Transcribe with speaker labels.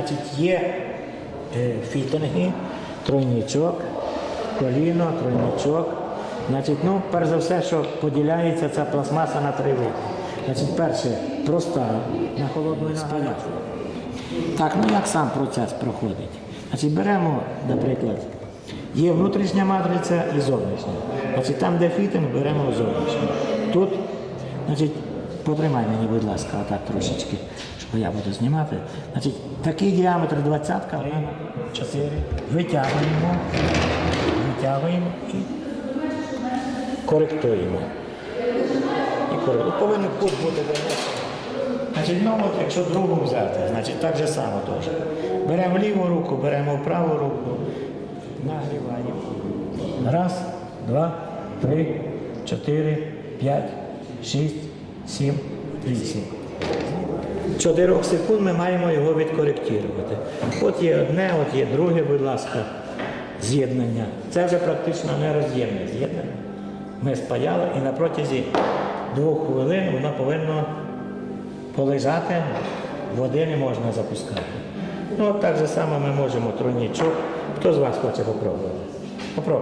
Speaker 1: значить, є е, фітинги, тройничок, коліно, тройничок. Значить, ну, перш за все, що поділяється ця пластмаса на три види. Значить, перше, проста на холодну і. Так, ну як сам процес проходить? Значить, беремо, наприклад, є внутрішня матриця і зовнішня. Значить, там, де фітинг, беремо зовнішню. Тут, значить, потримай мені, будь ласка, отак трошечки, щоб я буду знімати. Значить, такий діаметр 20 вона 4. Витягуємо, витягуємо і коректуємо. І коректуємо. Повинен кут бути. Значить, ну от якщо другу взяти, значить так же само теж. Беремо ліву руку, беремо праву руку, нагріваємо. Раз, два, три, чотири, п'ять, шість, сім, вісім. Чотирьох секунд ми маємо його відкоректувати. От є одне, от є друге, будь ласка, з'єднання. Це вже практично нероз'ємне з'єднання. Ми спаяли і на протязі двох хвилин воно повинно полежати, води не можна запускати. Ну, от так же само ми можемо тройничок. Хто з вас хоче попробувати? Попробуйте.